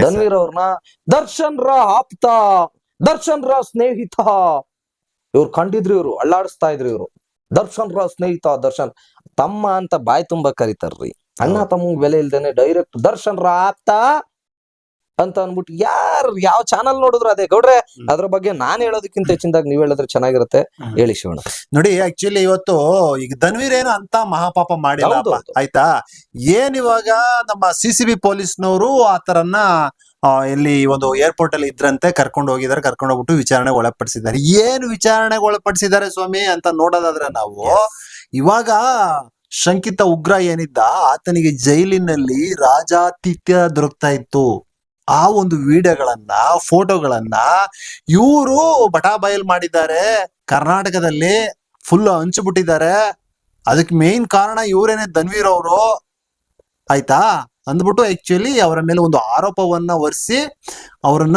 ಧನ್ವೀರ್ ಅವ್ರನ್ನ ದರ್ಶನ್ ರ ಆಪ್ತ ದರ್ಶನ್ ರ ಸ್ನೇಹಿತ. ಇವ್ರು ಕಂಡಿದ್ರು ಇವ್ರು ಅಳ್ಳಾಡಿಸ್ತಾ ಇದ್ರು ಇವ್ರು. ದರ್ಶನ್ ರ ಸ್ನೇಹಿತ ದರ್ಶನ್. ತಮ್ಮ ಅಂತ ಬಾಯಿ ತುಂಬಾ ಕರಿತಾರ್ರಿ. ಅಣ್ಣ. ತಮ್ಮ ಬೆಲೆ ಇಲ್ದೇನೆ ಡೈರೆಕ್ಟ್ ದರ್ಶನ್ ರ ಆಪ್ತ ಅಂತ ಅನ್ಬಿಟ್ಟು ಯಾರ್ ಯಾವ ಚಾನಲ್ ನೋಡಿದ್ರು ಅದೇ. ಗೌಡ್ರೆ. ಅದ್ರ ಬಗ್ಗೆ ನಾನ್ ಹೇಳೋದಕ್ಕಿಂತ ಹೆಚ್ಚಿನದಾಗ ನೀವ್ ಹೇಳಿದ್ರೆ ಚೆನ್ನಾಗಿರುತ್ತೆ. ಹೇಳಿ ಶಿವಣ್ಣ. ನೋಡಿ ಆಕ್ಚುಲಿ ಇವತ್ತು ಈಗ ಧನ್ವೀರ್ ಏನು ಅಂತ ಮಹಾಪಾಪ ಮಾಡಿಲ್ಲ ಆಯ್ತಾ? ಏನ್ ಇವಾಗ ನಮ್ಮ ಸಿ ಸಿ ಬಿ ಪೊಲೀಸ್ನವರು ಆತರನ್ನ ಇಲ್ಲಿ ಒಂದು ಏರ್ಪೋರ್ಟ್ ಅಲ್ಲಿ ಇದ್ರಂತೆ ಕರ್ಕೊಂಡು ಹೋಗಿದ್ದಾರೆ ಕರ್ಕೊಂಡು ಹೋಗ್ಬಿಟ್ಟು ವಿಚಾರಣೆಗೆ ಒಳಪಡಿಸಿದ್ದಾರೆ. ಏನ್ ವಿಚಾರಣೆಗೆ ಒಳಪಡಿಸಿದ್ದಾರೆ ಸ್ವಾಮಿ ಅಂತ ನೋಡೋದಾದ್ರೆ ನಾವು ಇವಾಗ ಶಂಕಿತ ಉಗ್ರ ಏನಿದ್ದ ಆತನಿಗೆ ಜೈಲಿನಲ್ಲಿ ರಾಜಾತಿಥ್ಯ ದೊರಕ್ತಾ ಇತ್ತು. ಆ ಒಂದು ವಿಡಿಯೋಗಳನ್ನ, ಫೋಟೋಗಳನ್ನ ಇವರು ಬಟಾಬಯಲ್ ಮಾಡಿದ್ದಾರೆ. ಕರ್ನಾಟಕದಲ್ಲಿ ಫುಲ್ ಹಂಚ್ಬಿಟ್ಟಿದ್ದಾರೆ. ಅದಕ್ಕೆ ಮೇನ್ ಕಾರಣ ಇವರೇನೆ ಧನ್ವೀರ್ ಅವರು. ಆಯ್ತಾ? ಅಂದ್ಬಿಟ್ಟು ಆಕ್ಚುಲಿ ಅವರ ಮೇಲೆ ಒಂದು ಆರೋಪವನ್ನ ಹೊರಿಸಿ ಅವರನ್ನ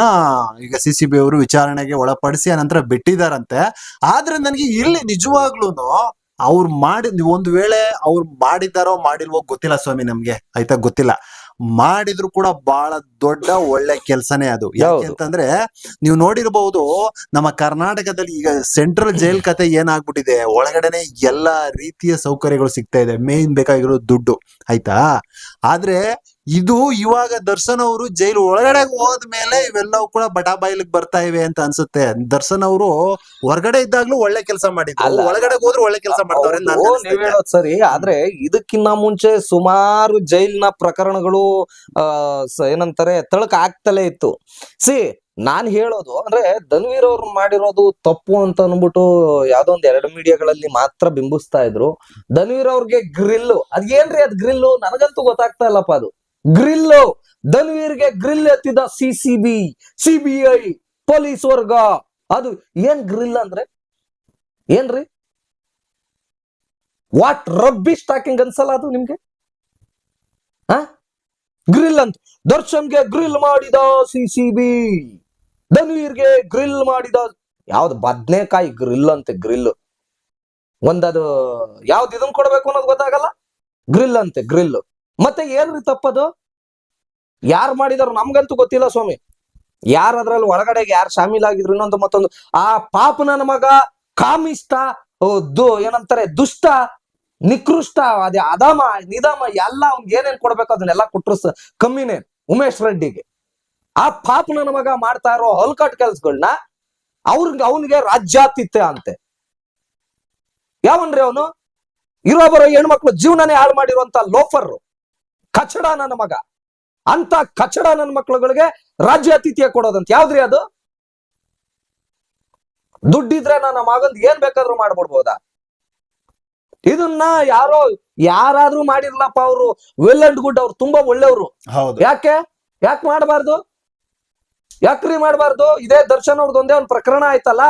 ಈಗ ಸಿ ಸಿ ಬಿ ಅವರು ವಿಚಾರಣೆಗೆ ಒಳಪಡಿಸಿ ಅನಂತರ ಬಿಟ್ಟಿದಾರಂತೆ ಆದ್ರೆ ನನಗೆ ಇಲ್ಲಿ ನಿಜವಾಗ್ಲೂನು ಅವ್ರು ಮಾಡಿ, ಒಂದು ವೇಳೆ ಅವ್ರು ಮಾಡಿದ್ದಾರೋ, ಮಾಡಿಲ್ವೋ ಗೊತ್ತಿಲ್ಲ ಸ್ವಾಮಿ ನಮ್ಗೆ. ಆಯ್ತಾ? ಗೊತ್ತಿಲ್ಲ. ಮಾಡಿದ್ರು ಕೂಡ ಬಹಳ ದೊಡ್ಡ ಒಳ್ಳೆ ಕೆಲಸನೇ ಅದು. ಯಾಕೆ ಅಂತಂದ್ರೆ ನೀವು ನೋಡಿರಬಹುದು ನಮ್ಮ ಕರ್ನಾಟಕದಲ್ಲಿ ಈಗ ಸೆಂಟ್ರಲ್ ಜೈಲ್ ಕತೆ ಏನಾಗ್ಬಿಟ್ಟಿದೆ ಒಳಗಡೆನೆ ಎಲ್ಲಾ ರೀತಿಯ ಸೌಕರ್ಯಗಳು ಸಿಗ್ತಾ ಇದೆ. ಮೇನ್ ಬೇಕಾಗಿರೋ ದುಡ್ಡು ಆಯ್ತಾ? ಆದ್ರೆ ಇದು ಇವಾಗ ದರ್ಶನ್ ಅವರು ಜೈಲು ಒಳಗಡೆ ಹೋದ್ಮೇಲೆ ಇವೆಲ್ಲವೂ ಕೂಡ ಬಟಾಬಾಯಿಲಿಗೆ ಬರ್ತಾ ಇವೆ ಅಂತ ಅನ್ಸುತ್ತೆ. ದರ್ಶನ್ ಅವರು ಹೊರಗಡೆ ಇದ್ದಾಗ್ಲೂ ಒಳ್ಳೆ ಕೆಲಸ ಮಾಡಿದ್ರು. ಒಳಗಡೆ ಹೋದ್ರು ಒಳ್ಳೆ ಕೆಲಸ. ಹೇಳೋದ್ ಸರಿ ಆದ್ರೆ ಇದಕ್ಕಿನ್ನ ಮುಂಚೆ ಸುಮಾರು ಜೈಲಿನ ಪ್ರಕರಣಗಳು ಏನಂತಾರೆ, ತಳಕ ಆಗ್ತಲೇ ಇತ್ತು. ಸಿ, ನಾನ್ ಹೇಳೋದು ಅಂದ್ರೆ ಧನ್ವೀರ್ ಅವ್ರು ಮಾಡಿರೋದು ತಪ್ಪು ಅಂತ ಅನ್ಬಿಟ್ಟು ಯಾವ್ದೋ ಒಂದ್ ಎರಡು ಮೀಡಿಯಾಗಳಲ್ಲಿ ಮಾತ್ರ ಬಿಂಬಿಸ್ತಾ ಇದ್ರು. ಧನ್ವೀರ್ ಅವ್ರಿಗೆ ಗ್ರಿಲ್ಲು. ಅದ್ ಏನ್ರಿ ಅದ್ ಗ್ರಿಲ್ಲು? ನನಗಂತೂ ಗೊತ್ತಾಗ್ತಾ ಇಲ್ಲಪ್ಪ ಅದು. ಗ್ರಿಲ್ಲು! ಧನ್ವೀರ್ಗೆ ಗ್ರಿಲ್ ಎತ್ತಿದ ಸಿ ಸಿಬಿಐ ಪೊಲೀಸ್ ವರ್ಗ. ಅದು ಏನ್ ಗ್ರಿಲ್ ಅಂದ್ರೆ? ಏನ್ರಿ? ವಾಟ್ ರಬ್ಬಿ ಸ್ಟಾಕಿಂಗ್ ಅನ್ಸಲ್ಲ ಅದು ನಿಮ್ಗೆ? ಗ್ರಿಲ್ ಅಂತ. ದರ್ಶನ್ಗೆ ಗ್ರಿಲ್ ಮಾಡಿದ ಸಿ ಸಿ ಬಿ. ಧನ್ವೀರ್ಗೆ ಗ್ರಿಲ್ ಮಾಡಿದ ಯಾವ್ದು ಬದ್ನೆಕಾಯಿ ಗ್ರಿಲ್ ಅಂತೆ ಗ್ರಿಲ್. ಒಂದದು ಯಾವ್ದು ಇದನ್ ಕೊಡ್ಬೇಕು ಅನ್ನೋದು ಗೊತ್ತಾಗಲ್ಲ? ಗ್ರಿಲ್ ಅಂತೆ ಗ್ರಿಲ್. ಮತ್ತೆ ಏನ್ರಿ ತಪ್ಪದು? ಯಾರು ಮಾಡಿದಾರ ನಮ್ಗಂತೂ ಗೊತ್ತಿಲ್ಲ ಸ್ವಾಮಿ. ಯಾರ ಅದ್ರಲ್ಲಿ ಒಳಗಡೆ ಯಾರು ಶಾಮೀಲಾಗಿದ್ರು ಇನ್ನೊಂದು ಮತ್ತೊಂದು. ಆ ಪಾಪ ನನ್ನ ಮಗ ಕಾಮಿಷ್ಟ ಓ, ಏನಂತಾರೆ ದುಷ್ಟ ನಿಕೃಷ್ಟ ಅದೇ ಅದಾಮ ನಿಧಾಮ ಎಲ್ಲ ಅವ್ನಿಗೆ ಏನೇನ್ ಕೊಡ್ಬೇಕು ಅದನ್ನೆಲ್ಲ ಕೊಟ್ರು ಕಮ್ಮಿನೇ ಉಮೇಶ್ ರೆಡ್ಡಿಗೆ. ಆ ಪಾಪ ನನ್ನ ಮಗ ಮಾಡ್ತಾ ಇರೋ ಹೊಲ್ಕಟ್ ಕೆಲ್ಸಗಳನ್ನ ಅವ್ರಿಗೆ ಅವನಿಗೆ ರಾಜ್ಯಾತಿಥ್ಯ ಅಂತೆ. ಯಾವನ್ರಿ ಅವನು? ಇರೋ ಬರೋ ಹೆಣ್ಮಕ್ಳು ಜೀವನನೇ ಹಾಳು ಮಾಡಿರುವಂತ ಲೋಫರ್. ಕಚಡ ನನ್ನ ಮಗ. ಅಂತ ಕಚಡ ನನ್ನ ಮಕ್ಳುಗಳಿಗೆ ರಾಜ್ಯಾತಿಥ್ಯ ಕೊಡೋದಂತ. ಯಾವ್ದ್ರಿ ಅದು? ದುಡ್ಡಿದ್ರೆ ನನ್ನ ಮಗಂದ್ ಏನ್ ಬೇಕಾದ್ರೂ ಮಾಡ್ಬಿಡ್ಬೋದಾ? ಇದನ್ನ ಯಾರೋ ಯಾರಾದ್ರೂ ಮಾಡಿರ್ಲಪ್ಪ ಅವರು. ವೆಲ್ ಅಂಡ್ ಗುಡ್ ಅವ್ರು ತುಂಬಾ ಒಳ್ಳೆಯವರು. ಹೌದು. ಯಾಕೆ? ಯಾಕೆ ಮಾಡಬಾರ್ದು? ಯಾಕ್ರಿ ಮಾಡಬಾರ್ದು? ಇದೇ ದರ್ಶನ್ ಅವ್ರದ್ದು ಒಂದೇ ಒಂದು ಪ್ರಕರಣ ಆಯ್ತಲ್ಲ?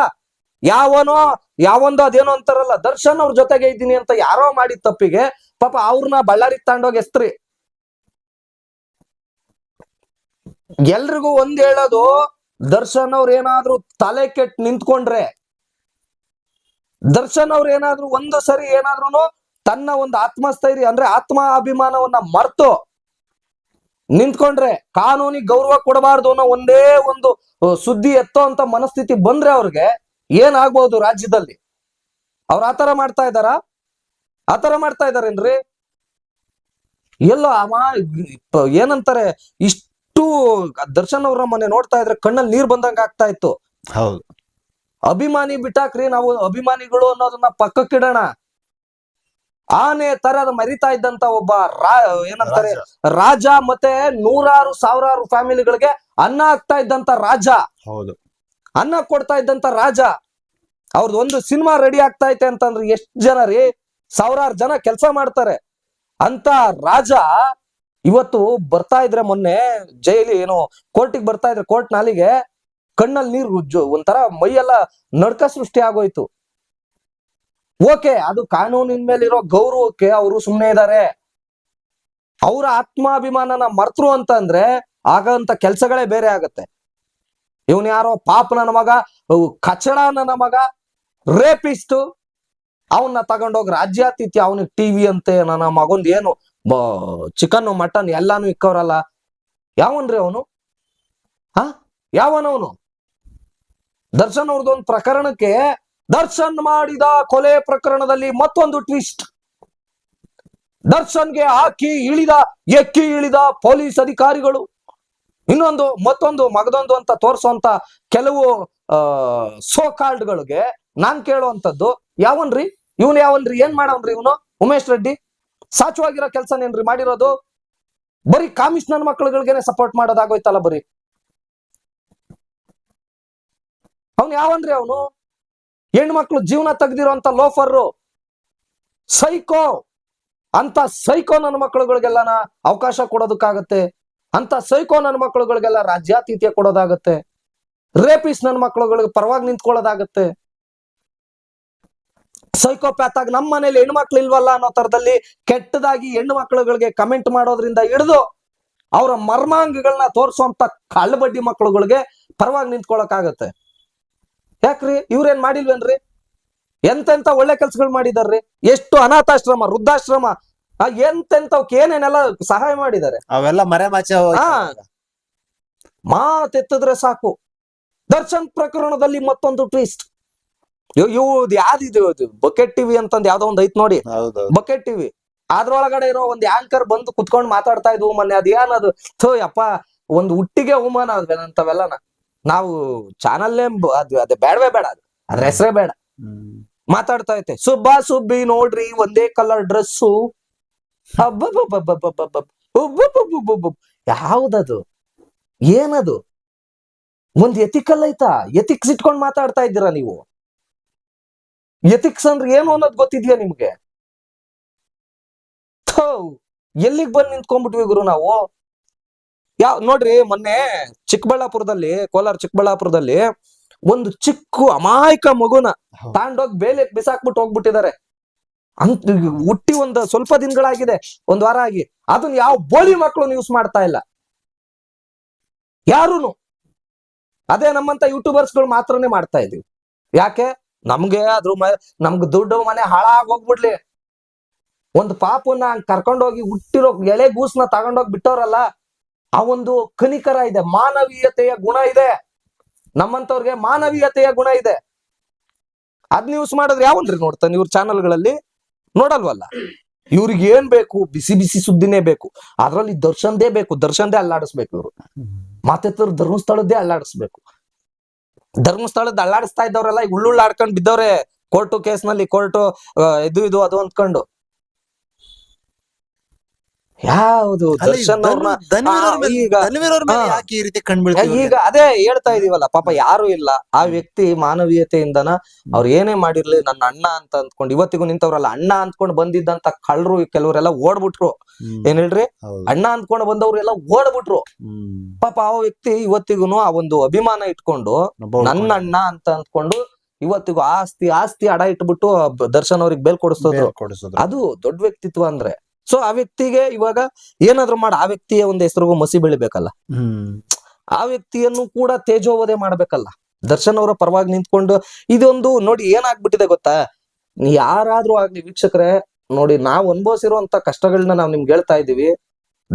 ಯಾವನೋ ಯಾವೊಂದು ಅದೇನೋ ಅಂತಾರಲ್ಲ ದರ್ಶನ್ ಅವ್ರ ಜೊತೆಗೆ ಇದ್ದೀನಿ ಅಂತ ಯಾರೋ ಮಾಡಿದ ತಪ್ಪಿಗೆ ಪಾಪ ಅವ್ರನ್ನ ಬಳ್ಳಾರಿ ತಾಂಡೋಗಿ ಎಸ್ತ್ರಿ. ಎಲ್ರಿಗೂ ಒಂದ್ ಹೇಳೋದು ದರ್ಶನ್ ಅವ್ರ ಏನಾದ್ರೂ ತಲೆ ಕೆಟ್ಟ ನಿಂತ್ಕೊಂಡ್ರೆ ದರ್ಶನ್ ಅವ್ರು ಏನಾದ್ರು ಒಂದು ಸರಿ ಏನಾದ್ರೂ ತನ್ನ ಒಂದು ಆತ್ಮಸ್ಥೈರ್ಯ, ಅಂದ್ರೆ ಆತ್ಮ ಅಭಿಮಾನವನ್ನ ಮರ್ತು ನಿಂತ್ಕೊಂಡ್ರೆ ಕಾನೂನಿಗೆ ಗೌರವ ಕೊಡಬಾರ್ದು ಅನ್ನೋ ಒಂದೇ ಒಂದು ಸುದ್ದಿ ಎತ್ತೋ ಅಂತ ಮನಸ್ಥಿತಿ ಬಂದ್ರೆ ಅವ್ರಿಗೆ ಏನಾಗ್ಬಹುದು ರಾಜ್ಯದಲ್ಲಿ? ಅವ್ರ ಆತರ ಮಾಡ್ತಾ ಇದಾರ ಆತರ ಮಾಡ್ತಾ ಇದಾರೇನ್ರಿ ಎಲ್ಲೋ ಅವ ಏನಂತಾರೆ, ಇಷ್ಟು ದರ್ಶನ್ ಅವ್ರ ಮೊನ್ನೆ ನೋಡ್ತಾ ಇದ್ರೆ ಕಣ್ಣಲ್ಲಿ ನೀರ್ ಬಂದಂಗ ಆಗ್ತಾ ಇತ್ತು. ಹೌದು. ಅಭಿಮಾನಿ ಬಿಟ್ಟಾಕ್ರಿ ನಾವು ಅಭಿಮಾನಿಗಳು ಅನ್ನೋದನ್ನ ಪಕ್ಕಕ್ಕಿಡೋಣ. ಆನೆ ತರದ ಮರಿತಾ ಇದ್ದಂತ ಒಬ್ಬ ರಾ ಏನಂತಾರೆ ರಾಜ. ಮತ್ತೆ ನೂರಾರು ಸಾವಿರಾರು ಫ್ಯಾಮಿಲಿಗಳಿಗೆ ಅನ್ನ ಹಾಕ್ತಾ ಇದ್ದಂತ ರಾಜ. ಹೌದು. ಅನ್ನ ಕೊಡ್ತಾ ಇದ್ದಂತ ರಾಜ. ಅವ್ರದ್ದು ಒಂದು ಸಿನಿಮಾ ರೆಡಿ ಆಗ್ತಾ ಐತೆ ಅಂತಂದ್ರೆ ಎಷ್ಟು ಜನ ರೀ ಸಾವಿರಾರು ಜನ ಕೆಲಸ ಮಾಡ್ತಾರೆ. ಅಂತ ರಾಜ ಇವತ್ತು ಬರ್ತಾ ಇದ್ರೆ ಮೊನ್ನೆ ಜೈಲಿ ಏನು ಕೋರ್ಟಿಗೆ ಬರ್ತಾ ಇದ್ರೆ ಕೋರ್ಟ್ ನಾಲಿಗೆ ಕಣ್ಣಲ್ಲಿ ನೀರು ಉಜ್ಜು ಒಂಥರ ಮೈಯೆಲ್ಲ ನಡ್ಕ ಸೃಷ್ಟಿ ಆಗೋಯ್ತು. ಓಕೆ, ಅದು ಕಾನೂನಿನ ಮೇಲಿರೋ ಗೌರವಕ್ಕೆ ಅವರು ಸುಮ್ಮನೆ ಇದ್ದಾರೆ ಅವರ ಆತ್ಮಾಭಿಮಾನನ ಮರ್ತರು ಅಂತ ಅಂದ್ರೆ ಆಗಂತ ಕೆಲ್ಸಗಳೇ ಬೇರೆ ಆಗತ್ತೆ. ಇವನ್ ಯಾರೋ ಪಾಪ ನನ್ನ ಮಗ ಕಚಡ ನನ್ನ ಮಗ, ರೇಪಿಸ್ಟ್ ಅವನ್ನ ತಗೊಂಡೋಗಿ ರಾಜ್ಯಾತಿಥ್ಯ, ಅವನಿಗೆ ಟಿವಿ ಅಂತೆ, ನನ್ನ ಮಗೊಂದ್ ಏನು ಚಿಕನ್ ಮಟನ್ ಎಲ್ಲಾನು ಇಕ್ಕವ್ರಲ್ಲ. ಯಾವನ್ರಿ ಅವನು? ಹ ಯಾವನವನು? ದರ್ಶನ್ ಅವ್ರದ್ದು ಒಂದು ಪ್ರಕರಣಕ್ಕೆ ದರ್ಶನ್ ಮಾಡಿದ ಕೊಲೆ ಪ್ರಕರಣದಲ್ಲಿ ಮತ್ತೊಂದು ಟ್ವಿಸ್ಟ್. ದರ್ಶನ್ಗೆ ಹಾಕಿ ಇಳಿದ, ಎಕ್ಕಿ ಇಳಿದ ಪೊಲೀಸ್ ಅಧಿಕಾರಿಗಳು. ಇನ್ನೊಂದು, ಮತ್ತೊಂದು ಮಗದೊಂದು ಅಂತ ತೋರಿಸುವಂತ ಕೆಲವು ಸೋ ಗಳಿಗೆ ನಾನ್ ಕೇಳುವಂತದ್ದು ಯಾವನ್ರಿ? ಇವನು ಯಾವನ್ರಿ? ಏನ್ ಮಾಡವನ್ರಿ ಇವನು? ಉಮೇಶ್ ರೆಡ್ಡಿ? ಸಾಚುವಾಗಿರೋ ಕೆಲಸನೇನ್ರಿ ಮಾಡಿರೋದು? ಬರೀ ಕಾಮಿಷನರ್ ಮಕ್ಕಳುಗಳಿಗೆ ಸಪೋರ್ಟ್ ಮಾಡೋದಾಗೋಯ್ತಲ್ಲ ಬರೀ? ಅವನ್ ಯಾವನ್ರಿ ಅವನು? ಹೆಣ್ಮಕ್ಳು ಜೀವನ ತೆಗ್ದಿರೋಂತ ಲೋಫರ್. ಸೈಕೋ. ಅಂತ ಸೈಕೋ ನನ್ನ ಮಕ್ಕಳುಗಳಿಗೆಲ್ಲನ ಅವಕಾಶ ಕೊಡೋದಕ್ಕಾಗತ್ತೆ. ಅಂತ ಸೈಕೋ ನನ್ನ ಮಕ್ಕಳುಗಳಿಗೆಲ್ಲ ರಾಜ್ಯಾತೀತ್ಯ ಕೊಡೋದಾಗತ್ತೆ. ರೇಪಿಸ್ ನನ್ನ ಮಕ್ಕಳುಗಳಿಗೆ ಪರವಾಗಿ ನಿಂತ್ಕೊಳ್ಳೋದಾಗತ್ತೆ. ಸೈಕೋಪ್ಯಾತ್ ಆಗಿ ನಮ್ಮ ಮನೇಲಿ ಹೆಣ್ಮಕ್ಳು ಇಲ್ವಲ್ಲ ಅನ್ನೋ ತರದಲ್ಲಿ ಕೆಟ್ಟದಾಗಿ ಹೆಣ್ಣು ಮಕ್ಕಳುಗಳಿಗೆ ಕಮೆಂಟ್ ಮಾಡೋದ್ರಿಂದ ಹಿಡಿದು ಅವರ ಮರ್ಮಾಂಗಗಳನ್ನ ತೋರಿಸುವಂತ ಕಳ್ಳಬಡ್ಡಿ ಮಕ್ಕಳುಗಳಿಗೆ ಪರವಾಗಿ ನಿಂತ್ಕೊಳಕಾಗತ್ತೆ ಯಾಕ್ರಿ? ಇವ್ರೇನ್ ಮಾಡಿಲ್ವೇನ್ರಿ? ಎಂತೆಂತ ಒಳ್ಳೆ ಕೆಲ್ಸಗಳು ಮಾಡಿದಾರ್ರಿ? ಎಷ್ಟು ಅನಾಥಾಶ್ರಮ ವೃದ್ಧಾಶ್ರಮ ಎಂತೆಂತ ಎಂತೆಂತವ್ಕ್ ಏನೇನೆಲ್ಲ ಸಹಾಯ ಮಾಡಿದ್ದಾರೆ ಅವೆಲ್ಲ ಮರೆ ಮಾಚ. ಮಾತೆತ್ತಿದ್ರೆ ಸಾಕು. ದರ್ಶನ್ ಪ್ರಕರಣದಲ್ಲಿ ಮತ್ತೊಂದು ಟ್ವಿಸ್ಟ್ ಇವ್ದು ಯಾವ್ದಿದು? ಬಕೆಟ್ ಟಿವಿ ಅಂತಂದ್ ಯಾವ್ದೋ ಒಂದ್ ಐತ್ ನೋಡಿ. Bucket TV. ಅದ್ರೊಳಗಡೆ ಇರೋ ಒಂದ್ ಆಂಕರ್ ಬಂದು ಕುತ್ಕೊಂಡ್ ಮಾತಾಡ್ತಾ ಇದ್ವು ಮೊನ್ನೆ. ಅದೇನದು ಥೋ ಅಪ್ಪ ಒಂದ್ ಹುಟ್ಟಿಗೆ ಅವಮಾನ ಅಂತವೆಲ್ಲನ ನಾವು ಚಾನಲ್ಲೇ ಅದು ಅದೇ ಬೇಡವೇ ಬೇಡ ಅದು. ಅದ್ರ ಹೆಸರೇ ಬೇಡ. ಮಾತಾಡ್ತಾ ಐತೆ ಸುಬ್ಬಾ ಸುಬ್ಬಿ ನೋಡ್ರಿ ಒಂದೇ ಕಲರ್ ಡ್ರೆಸ್ಸು ಯಾವ್ದದು? ಏನದು? ಒಂದ್ ಎಥಿಕಲ್ ಐತಾ? ಎಥಿಕ್ಸ್ ಇಟ್ಕೊಂಡ್ ಮಾತಾಡ್ತಾ ಇದ್ದೀರಾ ನೀವು? ಎಥಿಕ್ಸ್ ಅಂದ್ರೆ ಏನು ಅನ್ನೋದು ಗೊತ್ತಿದ್ಯಾ ನಿಮ್ಗೆ? ಎಲ್ಲಿಗ್ ಬಂದ್ ನಿಂತ್ಕೊಂಡ್ಬಿಟ್ವಿ ಗುರು ನಾವು? ಯಾವ ನೋಡ್ರಿ ಮೊನ್ನೆ ಚಿಕ್ಕಬಳ್ಳಾಪುರದಲ್ಲಿ ಕೋಲಾರ ಚಿಕ್ಕಬಳ್ಳಾಪುರದಲ್ಲಿ ಒಂದು ಚಿಕ್ಕ ಅಮಾಯಕ ಮಗುನ. ತಾಂಡೋಗ್ ಬೇಲೆ ಬಿಸಾಕ್ಬಿಟ್ಟು ಹೋಗ್ಬಿಟ್ಟಿದ್ದಾರೆ. ಅಂತ ಹುಟ್ಟಿ ಒಂದು ಸ್ವಲ್ಪ ದಿನಗಳಾಗಿದೆ ಒಂದ್ ವಾರ ಆಗಿ. ಅದನ್ನ ಯಾವ ಬೋಲಿ ಮಕ್ಕಳು ಯೂಸ್ ಮಾಡ್ತಾ ಇಲ್ಲ. ಯಾರುನು? ಅದೇ ನಮ್ಮಂತ ಯೂಟ್ಯೂಬರ್ಸ್ಗಳು ಮಾತ್ರನೇ ಮಾಡ್ತಾ ಇದೀವಿ. ಯಾಕೆ? ನಮ್ಗೆ ಅದ್ರ ನಮ್ಗ್ ದುಡ್ಡು ಮನೆ ಹಾಳಾಗ್ ಹೋಗ್ಬಿಡ್ಲಿ. ಒಂದು ಪಾಪನ್ನ ಹಂಗ್ ಕರ್ಕೊಂಡೋಗಿ ಹುಟ್ಟಿರೋ ಎಳೆ ಗೂಸ್ನ ತಗೊಂಡೋಗಿ ಬಿಟ್ಟವ್ರಲ್ಲ ಆ ಒಂದು ಕನಿಕರ ಇದೆ. ಮಾನವೀಯತೆಯ ಗುಣ ಇದೆ. ನಮ್ಮಂತವ್ರಿಗೆ ಮಾನವೀಯತೆಯ ಗುಣ ಇದೆ. ಅದ್ ನ್ಯೂಸ್ ಮಾಡಿದ್ರೆ ಯಾವನ್ರಿ ನೋಡ್ತಾನೆ ಇವ್ರ ಚಾನೆಲ್ಗಳಲ್ಲಿ ನೋಡಲ್ವಲ್ಲ? ಇವ್ರಿಗೆ ಏನ್ ಬೇಕು? ಬಿಸಿ ಬಿಸಿ ಸುದ್ದಿನೇ ಬೇಕು. ಅದ್ರಲ್ಲಿ ದರ್ಶನದೇ ಬೇಕು. ದರ್ಶನ್ದೇ ಅಲ್ಲಾಡಿಸ್ಬೇಕು ಇವ್ರು. ಮಾತೆತ್ತರು ಧರ್ಮಸ್ಥಳದ್ದೇ ಅಲ್ಲಾಡಿಸ್ಬೇಕು. ಧರ್ಮಸ್ಥಳದ ಅಲ್ಲಾಡಿಸ್ತಾ ಇದ್ದವ್ರೆಲ್ಲ ಈಗ ಉಳ್ಳುಳ್ಳು ಆಡ್ಕೊಂಡ್ ಬಿದ್ದವ್ರೆ. ಕೋರ್ಟು ಕೇಸ್ನಲ್ಲಿ ಕೋರ್ಟು ಇದು ಇದು, ಅದು ಅಂದ್ಕೊಂಡು. ಯಾವುದು ದರ್ಶನ್ ಈಗ ಅದೇ ಹೇಳ್ತಾ ಇದೀವಲ್ಲ ಪಾಪ ಯಾರು ಇಲ್ಲ. ಆ ವ್ಯಕ್ತಿ ಮಾನವೀಯತೆಯಿಂದನ ಅವ್ರು ಏನೇ ಮಾಡಿರ್ಲಿ ನನ್ನ ಅಣ್ಣ ಅಂತ ಅಂದ್ಕೊಂಡು ಇವತ್ತಿಗೂ ನಿಂತವ್ರಲ್ಲ ಅಣ್ಣ ಅಂದ್ಕೊಂಡು ಬಂದಿದ್ದಂತ ಕಳ್ರು ಕೆಲವರೆಲ್ಲ ಓಡ್ಬಿಟ್ರು. ಏನ್ ಹೇಳ್ರಿ. ಅಣ್ಣ ಅಂದ್ಕೊಂಡು ಬಂದವ್ರೆಲ್ಲ ಓಡ್ಬಿಟ್ರು. ಹ್ಮ್. ಪಾಪ ಆ ವ್ಯಕ್ತಿ ಇವತ್ತಿಗೂ ಆ ಒಂದು ಅಭಿಮಾನ ಇಟ್ಕೊಂಡು ನನ್ನ ಅಣ್ಣ ಅಂತ ಅಂದ್ಕೊಂಡು ಇವತ್ತಿಗೂ ಆಸ್ತಿ ಆಸ್ತಿ ಅಡ ಇಟ್ಬಿಟ್ಟು ದರ್ಶನ್ ಅವ್ರಿಗೆ ಬೇಲ್ ಕೊಡಿಸ್ತದ್ರು. ಬೇಲ್ ಕೊಡಿಸೋದು. ಅದು ದೊಡ್ಡ ವ್ಯಕ್ತಿತ್ವ ಅಂದ್ರೆ. ಸೊ ಆ ವ್ಯಕ್ತಿಗೆ ಇವಾಗ ಏನಾದ್ರು ಮಾಡಿ ಆ ವ್ಯಕ್ತಿಯ ಒಂದು ಹೆಸರಿಗೂ ಮಸಿ ಬೆಳಿಬೇಕಲ್ಲ. ಹ್ಮ್. ಆ ವ್ಯಕ್ತಿಯನ್ನು ಕೂಡ ತೇಜೋವಧೆ ಮಾಡ್ಬೇಕಲ್ಲ. ದರ್ಶನ್ ಅವರ ಪರವಾಗಿ ನಿಂತ್ಕೊಂಡು ಇದೊಂದು ನೋಡಿ ಏನಾಗ್ಬಿಟ್ಟಿದೆ ಗೊತ್ತಾ? ಯಾರಾದ್ರೂ ಆಗ್ಲಿ ವೀಕ್ಷಕರೇ ನೋಡಿ ನಾವ್ ಅನುಭವಿಸಿರುವಂತ ಕಷ್ಟಗಳನ್ನ ನಾವ್ ನಿಮ್ಗೆ ಹೇಳ್ತಾ ಇದೀವಿ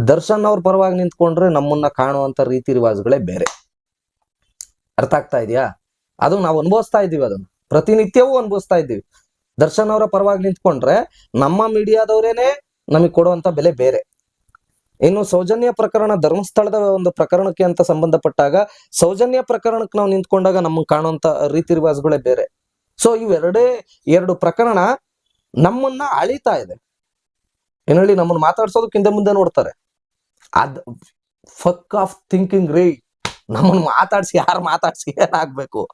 ದರ್ಶನ್ ಅವ್ರ ಪರವಾಗಿ ನಿಂತ್ಕೊಂಡ್ರೆ ನಮ್ಮನ್ನ ಕಾಣುವಂತ ರೀತಿ ರಿವಾಜ್ಗಳೇ ಬೇರೆ. ಅರ್ಥ ಆಗ್ತಾ ಇದೆಯಾ? ಅದು ನಾವು ಅನುಭವಿಸ್ತಾ ಇದೀವಿ ಅದನ್ನು. ಪ್ರತಿನಿತ್ಯವೂ ಅನುಭವಿಸ್ತಾ ಇದ್ದೀವಿ. ದರ್ಶನ್ ಅವರ ಪರವಾಗಿ ನಿಂತ್ಕೊಂಡ್ರೆ ನಮ್ಮ ಮೀಡಿಯಾದವರೇನೆ ನಮಗೆ ಕೊಡುವಂತ ಬೆಲೆ ಬೇರೆ. ಇನ್ನು ಸೌಜನ್ಯ ಪ್ರಕರಣ ಧರ್ಮಸ್ಥಳದ ಒಂದು ಪ್ರಕರಣಕ್ಕೆ ಅಂತ ಸಂಬಂಧಪಟ್ಟಾಗ ಸೌಜನ್ಯ ಪ್ರಕರಣಕ್ಕೆ ನಾವು ನಿಂತ್ಕೊಂಡಾಗ ನಮಗೆ ಕಾಣುವಂತ ರೀತಿ ರಿವಾಜ್ಗಳೇ ಬೇರೆ. ಸೊ ಇವೆರಡೇ ಎರಡು ಪ್ರಕರಣ ನಮ್ಮನ್ನ ಅಳಿತಾ ಇದೆ. ಏನ್ ಹೇಳಿ ನಮ್ಮನ್ನ ಹಿಂದೆ ಮುಂದೆ ನೋಡ್ತಾರೆ. ಅದ್ ಫಕ್ ಆಫ್ ಥಿಂಕಿಂಗ್ ರೀ. ನಮ್ಮನ್ನ ಮಾತಾಡ್ಸಿ, ಯಾರು ಮಾತಾಡ್ಸಿ ಏನಾಗ್ಬೇಕು?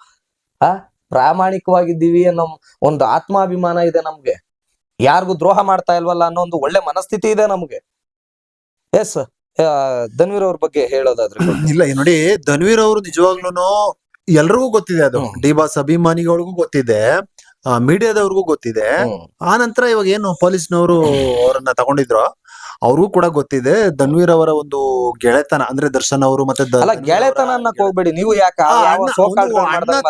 ಆ ಪ್ರಾಮಾಣಿಕವಾಗಿದ್ದೀವಿ ಅನ್ನೋ ಒಂದು ಆತ್ಮಾಭಿಮಾನ ಇದೆ ನಮ್ಗೆ. ಯಾರಿಗೂ ದ್ರೋಹ ಮಾಡ್ತಾ ಇಲ್ವಲ್ಲ ಅನ್ನೋ ಒಂದು ಒಳ್ಳೆ ಮನಸ್ಥಿತಿ ಇದೆ ನಮ್ಗೆ. ಎಸ್ ಧನ್ವೀರ್ ಅವ್ರ ಬಗ್ಗೆ ಹೇಳೋದಾದ್ರೆ ಇಲ್ಲ ನೋಡಿ ಧನ್ವೀರ್ ಅವರು ನಿಜವಾಗ್ಲೂ ಎಲ್ರಿಗೂ ಗೊತ್ತಿದೆ ಅದು. ಡಿ ಬಾಸ್ ಅಭಿಮಾನಿಗಳಿಗೂ ಗೊತ್ತಿದೆ ಮೀಡಿಯಾದವ್ರಿಗೂ ಗೊತ್ತಿದೆ. ಆ ನಂತರ ಇವಾಗ ಏನು ಪೊಲೀಸ್ನವರು ಅವರನ್ನ ತಗೊಂಡಿದ್ರು ಅವ್ರಿಗೂ ಕೂಡ ಗೊತ್ತಿದೆ. ಧನ್ವೀರ್ ಅವರ ಒಂದು ಗೆಳೆತನ ಅಂದ್ರೆ ದರ್ಶನ್ ಅವರು ಮತ್ತೆ ಗೆಳೆತನ. ಅನ್ನಕ್ ಹೋಗ್ಬೇಡಿ ನೀವು ಯಾಕೆ ಅಣ್ಣ-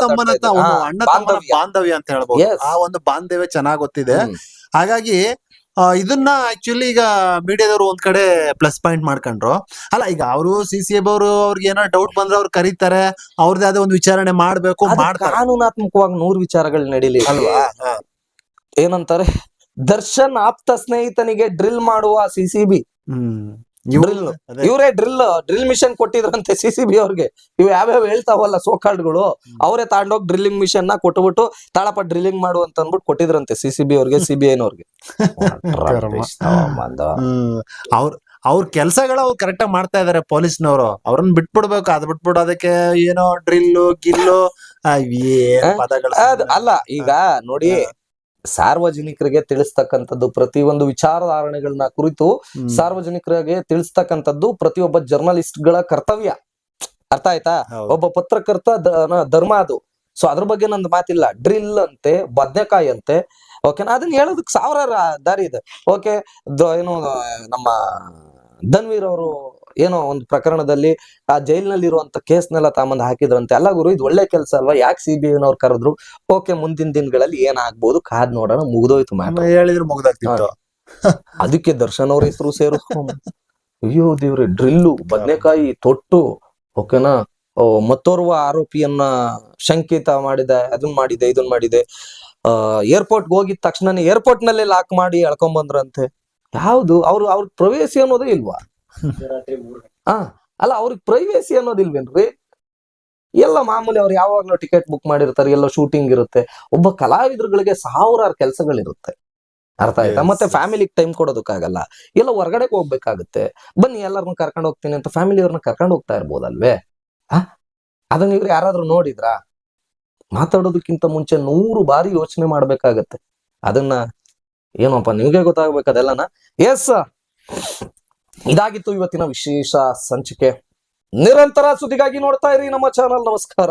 ತಮ್ಮನ ಬಾಂಧವ್ಯ. ಅಂತ ಹೇಳ್ಬೋದು. ಆ ಒಂದು ಬಾಂಧವ್ಯ ಚೆನ್ನಾಗ್ ಗೊತ್ತಿದೆ. ಹಾಗಾಗಿ ಇದನ್ನ ಆಕ್ಚುಲಿ ಈಗ ಮೀಡಿಯಾದವರು ಒಂದ್ ಕಡೆ ಪ್ಲಸ್ ಪಾಯಿಂಟ್ ಮಾಡ್ಕೊಂಡ್ರು. ಅಲ್ಲ ಈಗ ಅವರು ಸಿ ಸಿ ಅವರು ಅವ್ರಿಗೆ ಏನೋ ಡೌಟ್ ಬಂದ್ರೆ ಅವ್ರು ಕರೀತಾರೆ ಅವ್ರದೇ ಆದ ಒಂದು ವಿಚಾರಣೆ ಮಾಡ್ಬೇಕು ಕಾನೂನಾತ್ಮಕವಾಗಿ ನೂರ್ ವಿಚಾರಗಳು ನಡೀಲಿ. ಅಲ್ವಾ? ಏನಂತಾರೆ? ದರ್ಶನ್ ಆಪ್ತ ಸ್ನೇಹಿತನಿಗೆ ಡ್ರಿಲ್ ಮಾಡುವ ಸಿಸಿಬಿ ಸಿ ಬಿ. ಇವರೇ ಡ್ರಿಲ್ ಡ್ರಿಲ್ ಮಿಷನ್ ಕೊಟ್ಟಿದ್ರಂತೆ ಸಿಸಿಬಿ ಅವ್ರಿಗೆ. ಇವ್ ಯಾವ್ಯಾವ ಹೇಳ್ತಾವಲ್ಲ ಸೋಕಾರ್ಡ್ಗಳು ಅವರೇ ತಗೊಂಡೋಗಿ ಡ್ರಿಲ್ಲಿಂಗ್ ಮಿಷನ್ನ ಕೊಟ್ಬಿಟ್ಟು ತಾಳಪ್ಪ ಡ್ರಿಲ್ಲಿಂಗ್ ಮಾಡು ಅಂತ ಅಂದ್ಬಿಟ್ಟು ಕೊಟ್ಟಿದ್ರಂತೆ ಸಿಸಿಬಿ ಅವ್ರಿಗೆ ಸಿಬಿಐ ಬಿ ಐನವ್ರಿಗೆ ಅವ್ರ ಅವ್ರ ಕೆಲ್ಸಗಳು ಅವ್ರು ಕರೆಕ್ಟ್ ಆಗಿ ಮಾಡ್ತಾ ಇದಾರೆ ಪೊಲೀಸ್ನವರು. ಅವ್ರನ್ನ ಬಿಟ್ಬಿಡ್ಬೇಕು ಅದ್ ಬಿಟ್ಬಿಡು ಅದಕ್ಕೆ ಏನೋ ಡ್ರಿಲ್ಲು ಗಿಲ್ಲು ಅಲ್ಲ ಈಗ ನೋಡಿ ಸಾರ್ವಜನಿಕರಿಗೆ ತಿಳಿಸ್ತಕ್ಕಂಥದ್ದು ಪ್ರತಿಯೊಂದು ವಿಚಾರಧಾರಣೆಗಳನ್ನ ಕುರಿತು. ಸಾರ್ವಜನಿಕರಿಗೆ ತಿಳಿಸ್ತಕ್ಕಂಥದ್ದು ಪ್ರತಿಯೊಬ್ಬ ಜರ್ನಲಿಸ್ಟ್ಗಳ ಕರ್ತವ್ಯ. ಅರ್ಥ ಆಯ್ತಾ? ಒಬ್ಬ ಪತ್ರಕರ್ತ ಧರ್ಮ ಅದು. ಸೊ ಅದ್ರ ಬಗ್ಗೆ ನಂದು ಮಾತಿಲ್ಲ. ಡ್ರಿಲ್ ಅಂತೆ ಬದ್ನೆಕಾಯಿ ಅಂತೆ ಓಕೆನಾ ಅದನ್ನ ಹೇಳೋದಕ್ಕೆ ಸಾವಿರಾರು ದಾರಿ ಇದೆ. ಓಕೆ ಏನು ನಮ್ಮ ಧನ್ವೀರ್ ಅವರು ಏನೋ ಒಂದು ಪ್ರಕರಣದಲ್ಲಿ ಆ ಜೈಲಿನಲ್ಲಿ ಇರುವಂತ ಕೇಸ್ನೆಲ್ಲ ತಾಮಂದು ಹಾಕಿದ್ರಂತೆ. ಅಲ್ಲ ಗುರು ಇದು ಒಳ್ಳೆ ಕೆಲಸ ಅಲ್ವಾ? ಯಾಕೆ ಸಿ ಬಿ ಐನವ್ರು ಕರೆದ್ರು ಓಕೆ ಮುಂದಿನ ದಿನಗಳಲ್ಲಿ ಏನಾಗ್ಬೋದು? ಕಾದ್ ನೋಡೋಣ ಮುಗ್ದೋಯ್ತು ಹೇಳಿದ್ರು ಮುಗ್ದಾಗ್ತಿತ್ತು. ಅದಕ್ಕೆ ದರ್ಶನ್ ಅವ್ರ ಹೆಸರು ಸೇರು ಅಯ್ಯೋ ದೇವ್ರಿ ಡ್ರಿಲ್ಲು ಬದನೆಕಾಯಿ ತೊಟ್ಟು ಓಕೆನಾ? ಮತ್ತೋರ್ವ ಆರೋಪಿಯನ್ನ ಶಂಕಿತ ಮಾಡಿದೆ ಅದನ್ನ ಮಾಡಿದೆ ಇದನ್ನ ಮಾಡಿದೆ. ಆ ಏರ್ಪೋರ್ಟ್ ಹೋಗಿದ ತಕ್ಷಣ ಏರ್ಪೋರ್ಟ್ ನಲ್ಲೇ ಲಾಕ್ ಮಾಡಿ ಎಳ್ಕೊಂಡ್ ಬಂದ್ರಂತೆ ಯಾವ್ದು? ಅವ್ರು ಅವ್ರ ಪ್ರವೇಶಿ ಅನ್ನೋದೇ ಇಲ್ವಾ? ಆ ಅಲ್ಲ ಅವ್ರಿಗೆ ಪ್ರೈವೇಸಿ ಅನ್ನೋದಿಲ್ವೇನ್ರಿ? ಎಲ್ಲ ಮಾಮೂಲಿ ಅವ್ರು ಯಾವಾಗ್ಲೂ ಟಿಕೆಟ್ ಬುಕ್ ಮಾಡಿರ್ತಾರೆ ಎಲ್ಲ ಶೂಟಿಂಗ್ ಇರುತ್ತೆ. ಒಬ್ಬ ಕಲಾವಿದರುಗಳಿಗೆ ಸಾವಿರಾರು ಕೆಲಸಗಳಿರುತ್ತೆ. ಅರ್ಥ ಆಯ್ತಾ? ಮತ್ತೆ. ಫ್ಯಾಮಿಲಿಗೆ ಟೈಮ್ ಕೊಡೋದಕ್ಕಾಗಲ್ಲ. ಎಲ್ಲ ಹೊರಗಡೆ ಹೋಗ್ಬೇಕಾಗುತ್ತೆ. ಬನ್ನಿ ಎಲ್ಲರನ್ನ ಕರ್ಕೊಂಡು ಹೋಗ್ತೀನಿ ಅಂತ ಫ್ಯಾಮಿಲಿ ಅವ್ರನ್ನ ಕರ್ಕೊಂಡು ಹೋಗ್ತಾ ಇರ್ಬೋದಲ್ವೇ? ಆ ಅದನ್ನ ಇವ್ರು ಯಾರಾದ್ರೂ ನೋಡಿದ್ರಾ? ಮಾತಾಡೋದಕ್ಕಿಂತ ಮುಂಚೆ ನೂರು ಬಾರಿ ಯೋಚನೆ ಮಾಡ್ಬೇಕಾಗತ್ತೆ. ಅದನ್ನ ಏನಪ್ಪ ನಿಮ್ಗೆ ಗೊತ್ತಾಗ್ಬೇಕು ಅದೆಲ್ಲನ? ಎಸ್ ಇದಾಗಿತ್ತು ಇವತ್ತಿನ ವಿಶೇಷ ಸಂಚಿಕೆ. ನಿರಂತರ ಸುದ್ದಿಗಾಗಿ ನೋಡ್ತಾ ಇರಿ ನಮ್ಮ ಚಾನಲ್. ನಮಸ್ಕಾರ.